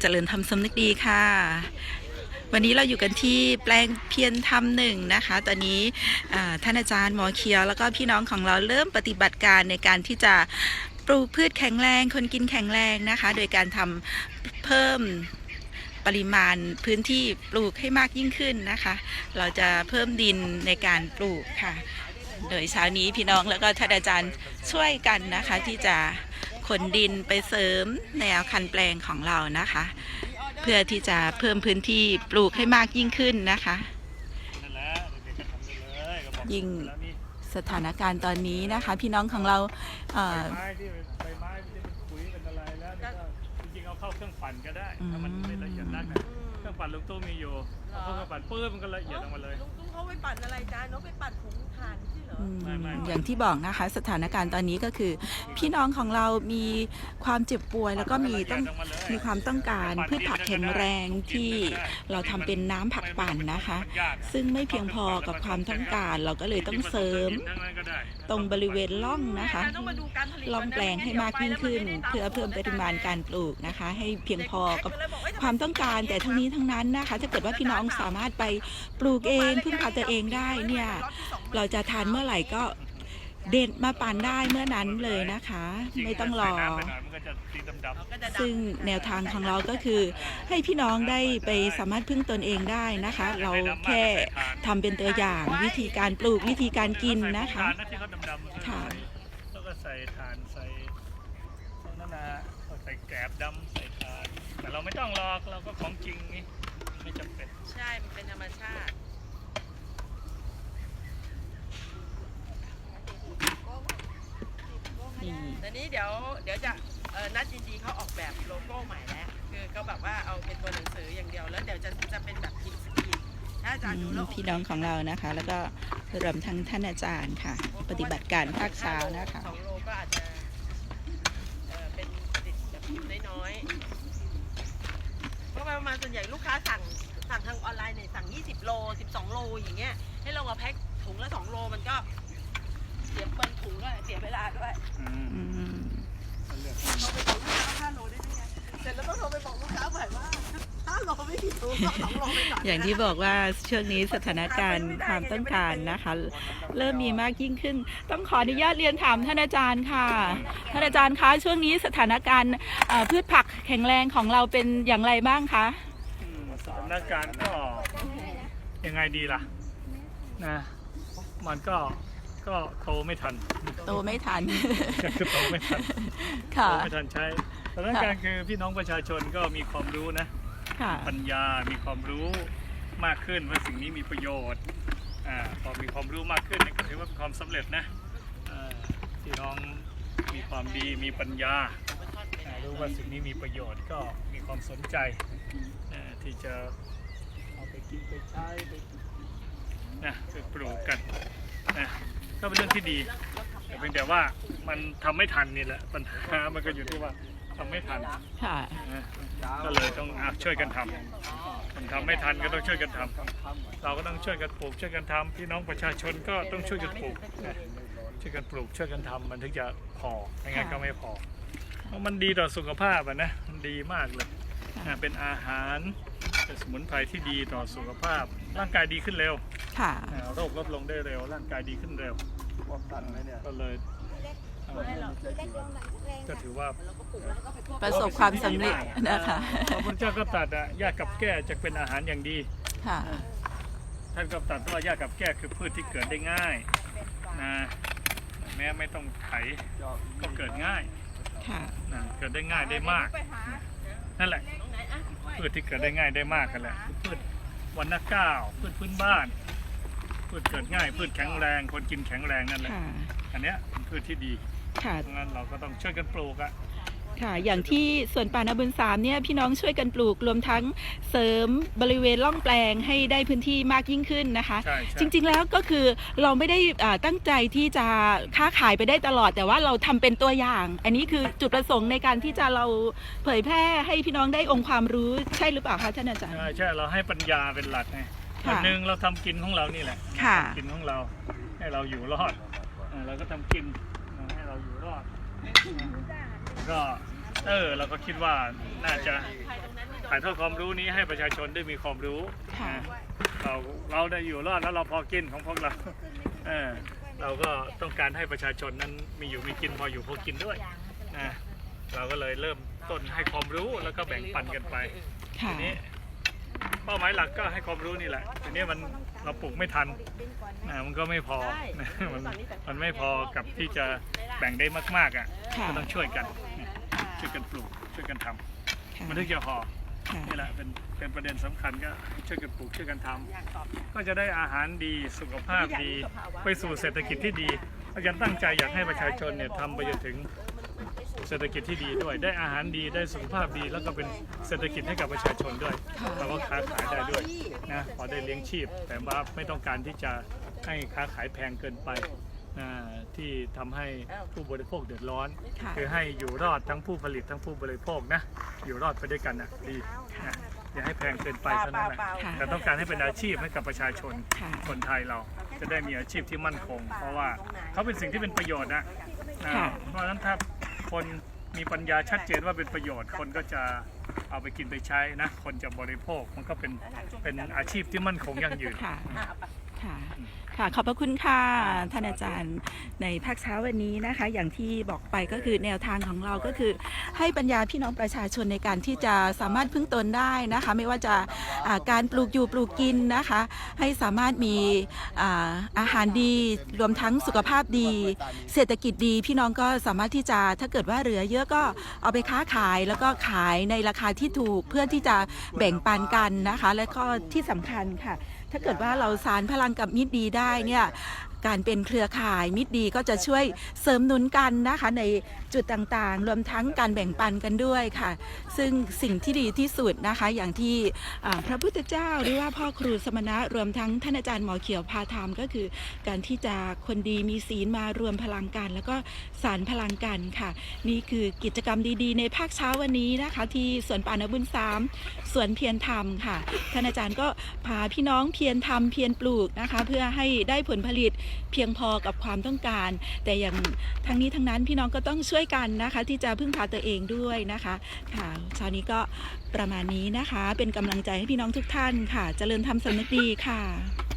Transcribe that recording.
เจริญธรรมสำนึกดีค่ะ วันนี้เราอยู่กันที่แปลงเพียรธรรมหนึ่งนะคะ ตอนนี้ท่านอาจารย์หมอเคียว แล้วก็พี่น้องของเราเริ่มปฏิบัติการในการที่จะปลูกพืชแข็งแรง คนกินแข็งแรงนะคะ โดยการทำเพิ่มปริมาณพื้นที่ปลูกให้มากยิ่งขึ้นนะคะ เราจะเพิ่มดินในการปลูกค่ะ โดยเช้านี้พี่น้องแล้วก็ท่านอาจารย์ช่วยกันนะคะที่จะ ขนดินไปเสริมแนวคันแปลงของเรานะคะ เพื่อที่จะเพิ่มพื้นที่ปลูกให้มากยิ่งขึ้นนะคะ ยิ่งสถานการณ์ตอนนี้นะคะ พี่น้องของเราเอ่อจริงๆเอาเข้าเครื่องปั่นก็ได้ถ้ามันไม่ละเอียดนัก เครื่องปั่นลุงตู้มีอยู่เอาเข้าเครื่องปั่นปื้มมันก็ละเอียดออกมาเลย ลุงตุ้งเขาไปปั่นอะไรจ้าน้องไปปั่นผงถ่านใช่เหรอ อืมไม่ไม่ อย่างที่บอกนะคะสถานการณ์ตอนนี้ก็คือ พี่น้องของเรามีความเจ็บป่วย แล้วก็มีต้องมีความต้องการพืชผักแข็งแรงที่เราทำเป็นน้ำผักปั่นนะคะ ซึ่งไม่เพียงพอกับความต้องการเราก็เลยต้องเสริม ตรงบริเวณร่องนะคะต้องมาดูการผลิตล่องแปลงให้มากยิ่งขึ้น เพื่อเพิ่มปริมาณการปลูกนะคะ ให้เพียงพอกับความต้องการแต่ทั้งนี้ทั้งนั้นนะคะถ้าเกิดว่าพี่น้องสามารถไปปลูกเองพึ่งพาตัวเองได้เนี่ยเราจะทานเมื่อไหร่ก็เด็ดมาปั่นได้เมื่อนั้นเลยนะคะ ไม่ต้องรอ ซึ่งแนวทางของเราก็คือ ให้พี่น้องได้ไปสามารถพึ่งตนเองได้นะคะ เราแค่ทำเป็นตัวอย่างวิธีการปลูกวิธีการกินนะคะใส่ถ่านที่เขาดำๆค่ะแล้วก็ใส่ถ่านใส่ นั่นนะใส่แกลบดำใส่ถ่านแต่เราไม่ต้องหรอกเราก็ของจริงนี่ไม่จำเป็นใช่ มันเป็นธรรมชาติ นี่แต่นี้เดี๋ยวเดี๋ยวจะเออนัดจริงๆเขาออกแบบโลโก้ใหม่แล้วคือก็แบบว่าเอาเป็นตัวหนังสืออย่างเดียวแล้วเดี๋ยวจะจะเป็นแบบพิมพ์สกรีนถ้าอาจารย์ดูแล้วพี่น้องของเรานะคะ แล้วก็รวมทั้งท่านอาจารย์ค่ะ ปฏิบัติการภาคเช้านะคะ สองโลก็อาจจะเออเป็นติดแบบพิมพ์ น้อยๆเพราะว่าประมาณส่วนใหญ่ลูกค้าสั่งสั่งทางออนไลน์เนี่ยสั่ง 20 โล 12 โลอย่างเงี้ย ให้เรามาแพ็คถุงละ 2 โลมันก็เสียเปินถุงด้วยเสียเวลาด้วยอืมอืมมันเลือกโทรไปบอกลูกค้าว่า5โลได้ไหมเสร็จแล้วต้องโทรไปบอกลูกค้าใหม่ว่า 5โลไม่มีถุงก็2โลไม่ก่อนอย่างที่บอกว่าช่วงนี้สถานการณ์ความต้องการนะคะ เริ่มมีมากยิ่งขึ้น ต้องขออนุญาตเรียนถามท่านอาจารย์ค่ะท่านอาจารย์คะช่วงนี้สถานการณ์เอ่อพืชผักแข็งแรงของเราเป็นอย่างไรบ้างคะอืมสถานการณ์ก็ยังไงดีล่ะนะมันก็ก็โตไม่ทันโตไม่ทัน คือโตไม่ทันค่ะโตไม่ทันใช้สถานการณ์คือพี่น้องประชาชนก็มีความรู้นะ ค่ะ ปัญญา มีความรู้มากขึ้นว่าสิ่งนี้มีประโยชน์อ่าพอมีความรู้มากขึ้นเนี่ยก็ถือว่าเป็นความสำเร็จนะอ่าพี่น้องมีความดีมีปัญญาอ่ารู้ว่าสิ่งนี้มีประโยชน์ก็มีความสนใจอ่าที่จะเอาไปกินไปใช้ไปนะไปปลูกกันนะก็เป็นเรื่องที่ดีแต่เพียงแต่ว่ามันทำไม่ทันนี่แหละปัญหามันก็อยู่ที่ว่าทำไม่ทัน ค่ะ นะก็เลยต้องอะช่วยกันทำมันทำไม่ทันก็ต้องช่วยกันทำเราก็ต้องช่วยกันปลูกช่วยกันทำพี่น้องประชาชนก็ต้องช่วยกันปลูกนะช่วยกันปลูกช่วยกันทำมันถึงจะพอไม่งั้นก็ไม่พอเพราะมันดีต่อสุขภาพอะนะมันดีมากเลยนะเป็นอาหารเป็นสมุนไพรที่ดีต่อสุขภาพ ร่างกายดีขึ้นเร็วค่ะอ่าโรคลดลงได้เร็ว ร่างกายดีขึ้นเร็วก็เลยเอ่อ ก็ถือว่าประสบความสำเร็จนะคะพระพุทธเจ้าก็ตรัสอะหญ้ากับแก้จะเป็นอาหารอย่างดีค่ะท่านก็ตรัสว่าหญ้ากับแก้คือพืชที่เกิดได้ง่ายนะแม้ไม่ต้องไถก็เกิดง่ายค่ะนะเกิดได้ง่ายได้มากนั่นแหละพืชที่เกิดได้ง่ายได้มากกันแหละคือพืชวันละเก้าพืชพื้นบ้านพืชเกิดง่ายพืชแข็งแรง คนกินแข็งแรงนั่นแหละค่ะอันเนี้ยเป็นพืชที่ดี ค่ะดังนั้นเราก็ต้องช่วยกันปลูกอะค่ะ อย่างที่สวนป่านาบุญสามเนี่ยพี่น้องช่วยกันปลูกรวมทั้งเสริมบริเวณร่องแปลงให้ได้พื้นที่มากยิ่งขึ้นนะคะ ใช่ใช่จริงๆแล้วก็คือเราไม่ได้อ่าตั้งใจที่จะค้าขายไปได้ตลอด แต่ว่าเราทำเป็นตัวอย่าง อันนี้คือจุดประสงค์ในการที่จะเราเผยแพร่ให้พี่น้องได้องค์ความรู้ใช่หรือเปล่าคะท่านอาจารย์ ใช่ใช่เราให้ปัญญาเป็นหลักไงค่ะ วันหนึ่งเราทำกินของเรานี่แหละ ค่ะ กินของเราให้เราอยู่รอดอ่าเราก็ทำกินให้ เราอยู่รอด ก็เออเราก็คิดว่าน่าจะใครตรงนั้นไม่โดนถ่ายทอดความรู้นี้ให้ประชาชนได้มีความรู้ค่ะ นะเราเราได้อยู่รอดแล้วเราพอกินของพวกเราเออเราก็ต้องการให้ประชาชนนั้นมีอยู่มีกินพออยู่พอกินด้วยนะเราก็เลยเริ่มต้นให้ความรู้แล้วก็แบ่งปันกันไป ค่ะ ทีนี้ เป้าหมายหลักก็ให้ความรู้นี่แหละทีนี้มันเราปลูกไม่ทันนะมันก็ไม่พอนะมันมันไม่พอกับที่จะแบ่งได้มาก ๆอะค่ะก็ต้องช่วยกันนะช่วยกันปลูกช่วยกันทำค่ะมันถึงจะพอค่ะนี่แหละเป็นเป็นประเด็นสำคัญก็ช่วยกันปลูกช่วยกันทำก็จะได้อาหารดีสุขภาพดี ไปสู่เศรษฐกิจที่ดีอาจารย์ตั้งใจอยากให้ประชาชนเนี่ยทำไปจนถึง เศรษฐกิจที่ดีด้วย ได้อาหารดีได้สุขภาพดี แล้วก็เป็นเศรษฐกิจให้กับประชาชนด้วยเราก็ค้าขายได้ด้วยนะพอได้เลี้ยงชีพ แต่ว่าไม่ต้องการที่จะให้ค้าขายแพงเกินไปนะที่ทำให้ผู้บริโภคเดือดร้อนค่ะคือให้อยู่รอดทั้งผู้ผลิตทั้งผู้บริโภคนะอยู่รอดไปด้วยกันนะดีนะอย่าให้แพงเกินไปเท่านั้นแหละค่ะแต่ต้องการให้เป็นอาชีพให้กับประชาชนค่ะคนไทยเราจะได้มีอาชีพที่มั่นคง เพราะว่าเขาเป็นสิ่งที่เป็นประโยชน์นะนะค่ะเพราะฉะนั้นถ้า คนมีปัญญาชัดเจนว่าเป็นประโยชน์ คนก็จะเอาไปกินไปใช้นะ คนจะบริโภคมันก็เป็นเป็นอาชีพที่มั่นคงยั่งยืน ค่ะ ค่ะ ค่ะ ขอบพระคุณค่ะ ท่านอาจารย์ในภาคเช้าวันนี้นะคะ อย่างที่บอกไปก็คือแนวทางของเราก็คือ ให้ปัญญาพี่น้องประชาชนในการที่จะสามารถพึ่งตนได้นะคะ ไม่ว่าจะอ่าการปลูกอยู่ปลูกกินนะคะ ให้สามารถมีอาอาหารดีรวมทั้งสุขภาพดี เศรษฐกิจดี พี่น้องก็สามารถที่จะถ้าเกิดว่าเหลือเยอะก็เอาไปค้าขายแล้วก็ขายในราคาที่ถูกเพื่อที่จะแบ่งปันกันนะคะ และก็ที่สำคัญค่ะ ถ้าเกิดว่าเราสารพลังกับมิตรดีได้เนี่ย การเป็นเครือข่ายมิตรดีก็จะช่วยเสริมหนุนกันนะคะในจุดต่างๆ รวมทั้งการแบ่งปันกันด้วยค่ะ ซึ่งสิ่งที่ดีที่สุดนะคะ อย่างที่พระพุทธเจ้าหรือว่าพ่อครูสมณะรวมทั้งท่านอาจารย์หมอเขียวพาธรรมก็คือ การที่จะคนดีมีศีลมารวมพลังกัน แล้วก็สารพลังกันค่ะ นี่คือกิจกรรมดีๆ ในภาคเช้าวันนี้นะคะ ที่สวนป่านบุญสามสวนเพียรธรรมค่ะท่านอาจารย์ก็พาพี่น้องเพียรทำเพียรปลูกนะคะ เพื่อให้ได้ผลผลิตเพียงพอกับความต้องการ แต่อย่างทั้งนี้ทั้งนั้นพี่น้องก็ต้องช่วยกันนะคะ ที่จะพึ่งพาตัวเองด้วยนะคะค่ะเช้านี้ก็ประมาณนี้นะคะ เป็นกำลังใจให้พี่น้องทุกท่านค่ะ เจริญธรรมสำนึกดีค่ะ